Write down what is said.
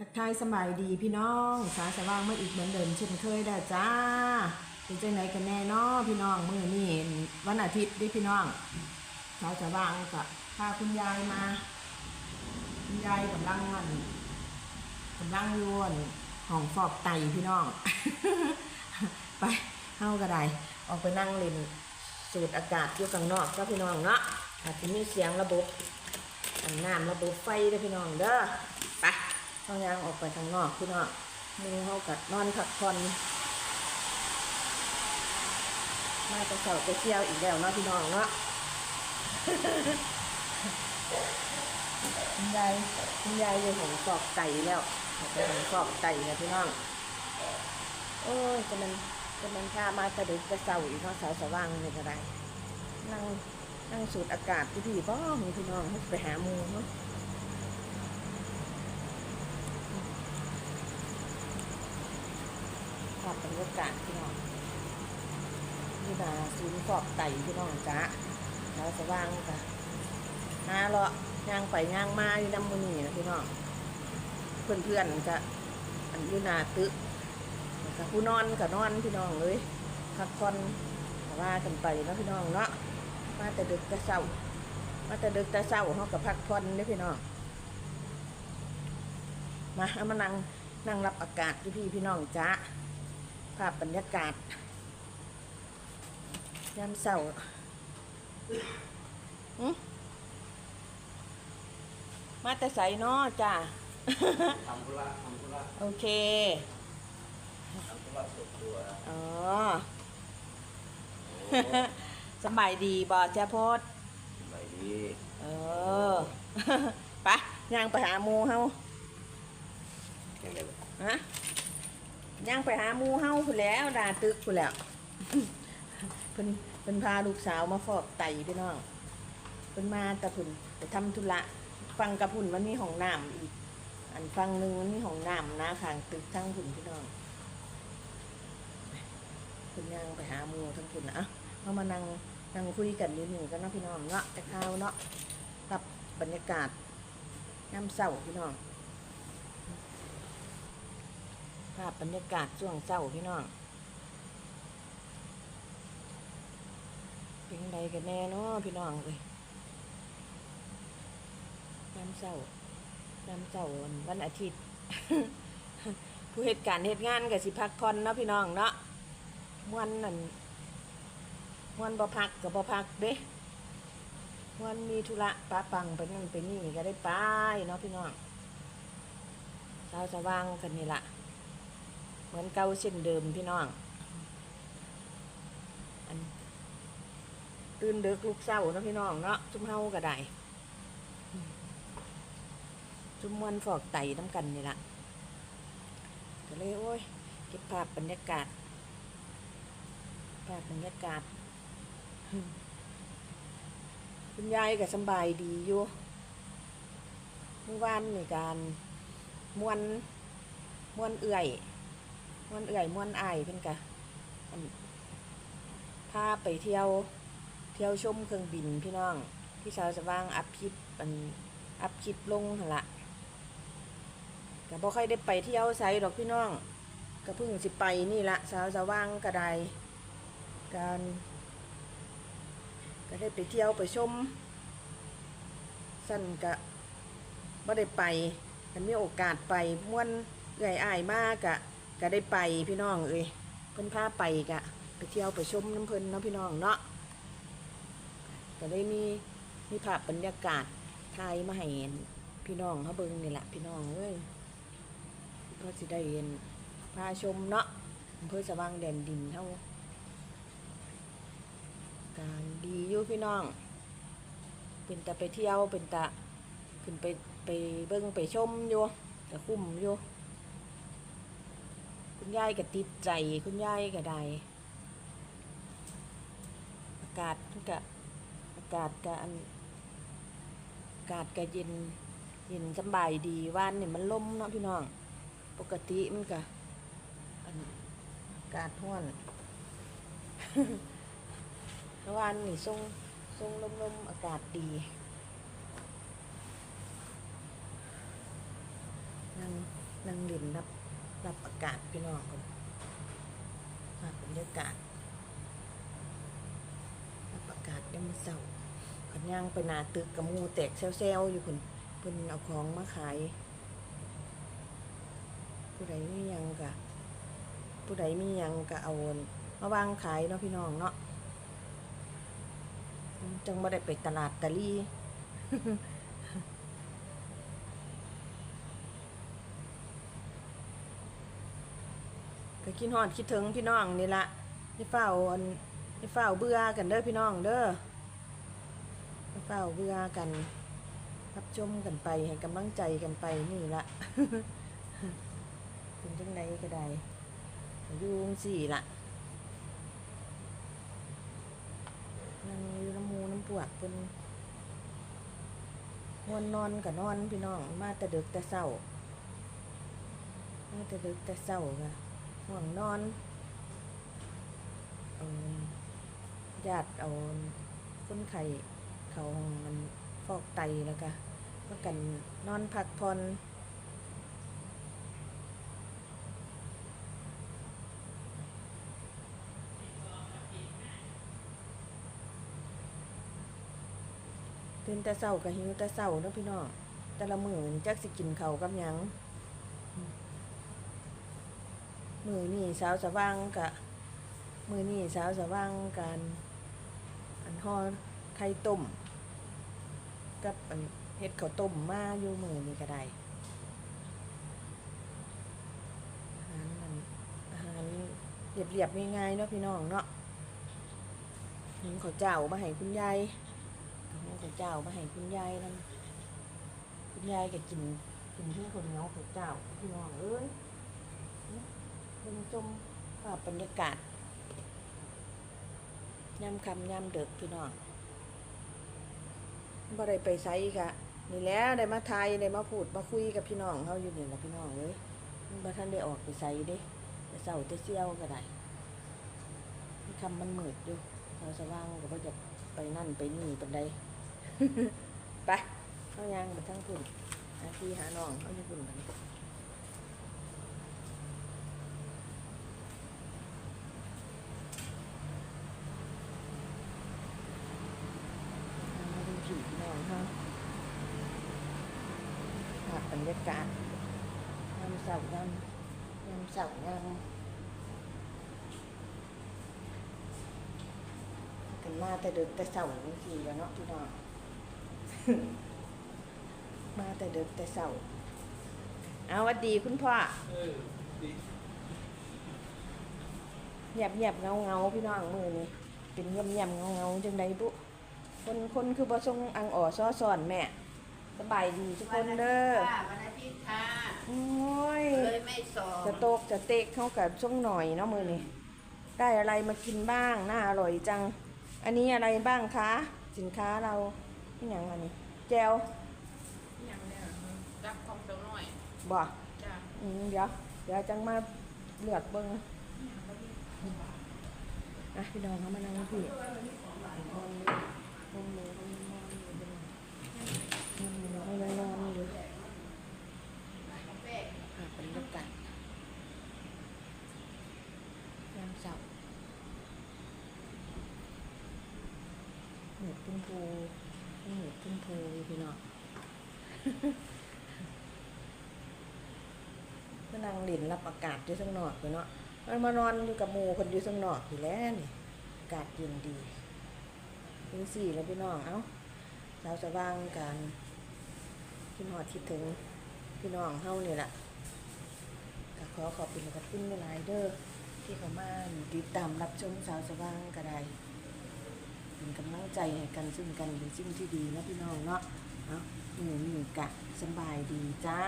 ทักทายสบายดีพี่น้องสาสว่างมาอีกเหมือนเดิมเช่นเคยได้จ้าเป็นจังไหนกันแน่นาะพี่น้องมื้อนี้วันอาทิตย์ดิพี่น้องสาสว่างก็พาคุณยายมา คุณยายกำลังมันกำลังยวนห้องฟอกไตพี่น้อง ไปเฮาก็ได้ออกไปนั่งเล่นสูดอากาศอยู่ข้างนอกก็พี่น้องเนาะอาจจะมีเสียงระบบน้ำระบบไฟเด้พี่น้องเด้อ เฮายางออกไปข้างนอกพี่น้องมือเฮากัดนอนพักผ่อนมาจะเสาจะเที่ยวอีกแล้วเนาะพี่น้องเนาะคุณยายคุณยายอยู่ของฟอกไตแล้วเขาไปของฟอกไตนะพี่น้องโอ้ยจะมันจะมันพามาตะดึกกระเซาอีกเนาะสาวสว่างนี่ก็ได้นั่งนั่งสูดอากาศที่พี่บ้องพี่น้องให้ไปหามูเนาะภาพบรรยากาศพี่น้อง นี่มาศูนย์ฟอกไตพี่น้องจ้าสาวสว่างจ้ะหาเลาะย่างไปย่างมาอยู่น้ำมือนี่นะพี่น้องเพื่อนๆจะอันยูหนาตึกก็ผู้นอนก็นอนพี่น้องเลยพักผ่อนว่ากันไปนะพี่น้องเนาะมาแต่ดึกแต่เช้ามาแต่ดึกแต่เช้าเขาก็พักผ่อนเด้อพี่น้องมาเอามานั่งนั่งรับอากาศที่พี่พี่น้องจ้าภาพบรรยากาศ ยามเช้าหึมาแต่ใสเนาะจ้าทำธุระทำธุระโอเคทำธุระส่วนตัวอ๋อโอ้สำบายดีบอจ้าโพดไม่ดีเออไปย่างไปหาหมูเฮายังไงฮะย่างไปหาหมูเฮาพูนแหล้วดาตึกพูนแหล้ว เพิ่นเพิ่นพาลูกสาวมาฟอกไตพี่น้องเพิ่นมาแต่พุ่นไปทำธุระฟังกระพุ่นมันมีห้องน้ำอีก อันฟังหนึ่งมันมีห้องน้ำนะข้างตึกทั้งพุ่นพี่น้องเพิ่นย่างไปหาหมูทั้งพุ่นนะเรามานั่งนั่งคุยกันนิดหนึ่งกันนะพี่น้องเนาะแต่ข้าวเนาะกับบรรยากาศยามเช้าพี่น้องภาพบรรยากาศช่วงเช้าพี่น้อง เป็นไดกันแน่เนาะพี่น้องเลยยามเช้ายามเช้าวันอาทิตย์ ผู้เหตุการณ์เหตุงานกับสิพักผ่อนเนาะพี่น้องเนาะมวันนั่นมวันบ่พักกับบ่พักเด้มวันมีธุระปะปังไปนั่นไปนี่ก็ได้ไปเนาะพี่น้องเช้าสว่างกันนี่ละเหมือนเก่าเช่นเดิมพี่น้องอัน ตื่นเด็กลูกเศร้าเนาะพี่น้องเนาะจุ่มเฮาก็ได้จุ่มมวนฟอกไตน้ำกันนี่ละก็เลยโอ้ยเก็บภาพบรรยากาศ ภาพบรรยากาศ คุณยายก็สบายดีอยู่เมื่อวานมีการมวนมวนเอื่อยมวนเอื่อยมวนอายเพิ่นกะพาไปเที่ยว เที่ยวชมเครื่องบินพี่น้อง พี่สาวจะว่างอัพคลิปอันอัพคลิปลงหละก็บ่ค่อยได้ไปเที่ยวไสดอกพี่น้องก็เพิ่งสิไปนี่ละสาวจะว่างก็ไดการก็ได้ไปเที่ยวไปชมสั้นก็บ่ได้ไปกันมีโอกาสไปม่วนเอื่อยอายมากกะก็ได้ไปพี่น้องเอ้ยเพิ่นพาไปกะไปเที่ยวไปชมน้ำเพิ่นเนาะพี่น้องเนาะ ก็ได้มีมีภาพบรรยากาศถ่ายมาให้เห็นพี่น้องเขาเบิ่งนี่แหละพี่น้องเอ้ยก็สิได้เห็นพาชมเนาะอำเภอสว่างแดนดินเท่าการดีอยู่พี่น้อง เป็นตาไปเที่ยวเป็นตาขึ้นไปไปเบิ่งไปชมอยู่แต่คุ้มอยู่คุณยายก็ติดใจคุณยายก็ได้อากาศก็ กาศก็อันอากาศก็เย็นเย็นสบายดีว่านนี่มันลมเนาะพี่น้อง ปกติมันก็อันอากาศร้อนว่านนี่ทรงทรงลมๆอากาศดีนั่งนั่งเล่นรับรับอากาศพี่น้องคนภาพบรรยากาศรับอากาศยามมื้อเช้า ขันย่างไปนาตึกกับหมูแตกแซวๆอยู่คนเพิ่นเอาของมาขาย ผู้ใดมียังกะผู้ใดมียังกะเอามาวางขายเนาะพี่น้องเนาะจังบ่ได้ไปตลาดตะลีก็คิดฮอดคิดถึงพี่น้องนี่ละอย่เฝ้าอันอย่เฝ้าเบื่อกันเด้อพี่น้องเด้อ เฝ้าเบื่อกัน รับชมกันไปให้กำลังใจกันไปนี่ละเป็นจังไดก็ได้ยูงสี่ละนั่งอยู่น้ำมูน้ำปวกเป็นนอนนอนกับนอนพี่น้อง มาแต่ดึกแต่เศร้ามาแต่ดึกแต่เศร้าค่ะห่วงนอนอญาติเอาคนไข้ เขาห้องมันฟอกไตแล้วก็มากันนอนพักผ่อนตื่นแต่เศร้าก็หิวแต่เศร้าเนาะพี่น้องแต่ละมือจักสิกินเขากับยัง มือนี่สาวสว่างกะมือนี่สาวสว่างกัน อันห่อไข่ต้ม กับอันเฮ็ดข้าวต้มมาอยู่มือนี่ก็ได้อาหารมันอาหารเรียบๆง่ายๆเนาะพี่น้องเนาะหุงข้าวเจ้ามาให้คุณยายหุงข้าวเจ้ามาให้คุณยายนั่นคุณยายก็กินกินที่คนเหนียวข้าวเจ้าพี่น้องเอ้ยคุณชมภาพบรรยากาศยามคำยามเด็กพี่น้อง บ่ได้ไปไซกะนี่แหล้วได้มาไทยได้มาพูดมาคุยกับพี่น้องเขาอยู่นี่แหละพี่น้องเลยบ่ท่านได้ออกไปไซเด้แต่เสาแต่เซี่ยวก็ได้คำมันมืดอยู่เราสว่างก็บ่จะไปนั่นไปนี่ปันใด ไปเขายางมาทั้งพุ่นหาที่หาน้องเขาอยู่พุ่นบัน มาดูผีพี่น้องเขาภาพบรรยากาศยามเสาร์ยามยามเสาร์ยามกันมาแต่เด็กแต่เสาร์บางทีแล้วเนาะพี่น้องมาแต่เด็กแต่เสาร์เอาหวัดดีคุณพ่อเออดีหยับหยับเงาเงาๆพี่น้องมือนี่เป็นเยี่ยมเยี่ยมเงาเงาๆจังไดบุคนคนคือบ่ทรงอังอ่อซ้อสอนแม่ สบายดีทุกคนเด้อค่ะวันอาทิตย์ค่ะโอ้ ยเลยไม่สอบจะโตกจะเตกเข้ากับช่วงหน่อยเนาะมือนี่ได้อะไรมากินบ้างน่าอร่อยจัง อันนี้อะไรบ้างคะ สินค้าเราที่อย่างอันนี้แจวอย่างเนี้ยจับของตัวหน่อยบ่จ้ะอืมเดี๋ยวเดี๋ยวจังมาเลือกเบิ้งอะพี่น้องเขามานั่งพี่นอนเลยนอนเลยนอนเลยนอนเลยนอนเลยภาพบรรยากาศยามเช้า เหนือพุ่งพูเหนือพุ่งพูพี่น้องก็นั่งเล่นรับอากาศอยู่ข้างนอกอยู่เนาะมันมานอนอยู่กับหมูคนอยู่ข้างนอกอยู่แล้วนี่อากาศเย็นดีดูสี่แล้วพี่น้องเอ้าเราจะว่างกันพี่นอดคิดถึงพี่น้องเฮานี่แหละก็ขอขอบคุณขอบคุณหลายเด้อที่เขามาติดตามรับชมสาวสว่างก็ได้ เป็นกำลังใจให้กันซึ่งกันเป็นสิ่งที่ดีนะพี่น้องเนาะเอ้าหนูนี่กะสบายดีจ้า